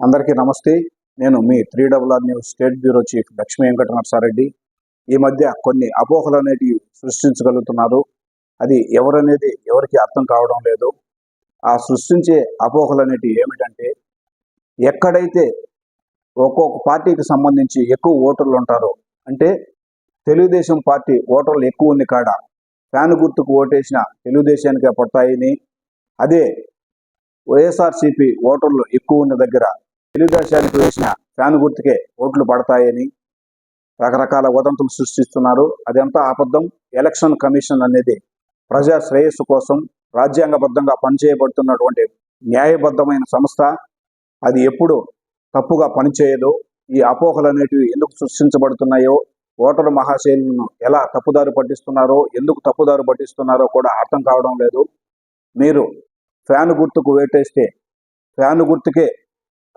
అందరికీ నమస్తే. నేను మీ three double R news state bureau chief Lakshmi Venkatanarasareddy ఈ మధ్య కొన్ని అపోహలు అనేటివి సృష్టించగలుగుతున్నారు. అది ఎవరనేది ఎవరికి అర్థం కావడం లేదు. ఆ సృష్టించే అపోహలు అనేటివి ఏమిటంటే ఎక్కడైతే ఒక్కొక్క పార్టీకి సంబంధించి ఎక్కువ ఓటర్లు ఉంటారో అంటే తెలుగుదేశం పార్టీ ఓటర్లు ఎక్కువ ఉంది కాడ. ఫ్యాన్ గుర్తుకు ఓటేసిన తెలుగుదేశానికే పడతాయని. అదే వైఎస్ఆర్సీపీ ఓటర్లు ఎక్కువ ఉన్న దగ్గర తెలుగుదేశానికి వేసిన ఫ్యాన్ గుర్తుకే ఓట్లు పడతాయని రకరకాల వదంతులు సృష్టిస్తున్నారు. అదంతా అబద్ధం. ఎలక్షన్ కమిషన్ అనేది ప్రజా శ్రేయస్సు కోసం రాజ్యాంగబద్ధంగా పనిచేయబడుతున్నటువంటి న్యాయబద్ధమైన సంస్థ. అది ఎప్పుడు తప్పుగా పనిచేయదు ఈ అపోహలు అనేటివి ఎందుకు సృష్టించబడుతున్నాయో ఓటరు మహాశైలను ఎలా తప్పుదారు పట్టిస్తున్నారో ఎందుకు తప్పుదారు పట్టిస్తున్నారో కూడా అర్థం కావడం లేదు. మీరు ఫ్యాన్ గుర్తుకు వేటేస్తే ఫ్యాన్ గుర్తుకే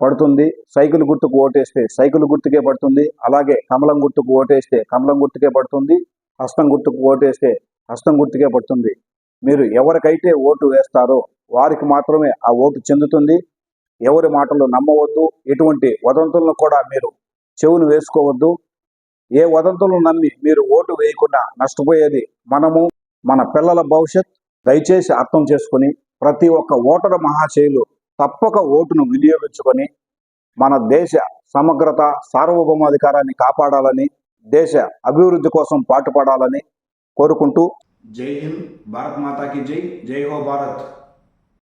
పడుతుంది. సైకిల్ గుర్తుకు ఓటేస్తే సైకిల్ గుర్తుకే పడుతుంది. అలాగే కమలం గుర్తుకు ఓటేస్తే కమలం గుర్తుకే పడుతుంది. హస్తం గుర్తుకు ఓటేస్తే హస్తం గుర్తుకే పడుతుంది. మీరు ఎవరికైతే ఓటు వేస్తారో వారికి మాత్రమే ఆ ఓటు చెందుతుంది. ఎవరి మాటలు నమ్మవద్దు. ఎటువంటి వదంతులను కూడా మీరు చెవులు వేసుకోవద్దు. ఏ వదంతులను నమ్మి మీరు ఓటు వేయకుండా నష్టపోయేది మనము మన పిల్లల భవిష్యత్. దయచేసి అర్థం చేసుకుని ప్రతి ఒక్క ఓటరు మహాశైలు తప్పక ఓటును వినియోగించుకొని మన దేశ సమగ్రత సార్వభౌమాధికారాన్ని కాపాడాలని దేశ అభివృద్ధి కోసం పాటుపడాలని కోరుకుంటూ జై హింద్ భారత్ మాతాకి జై జై హో భారత్.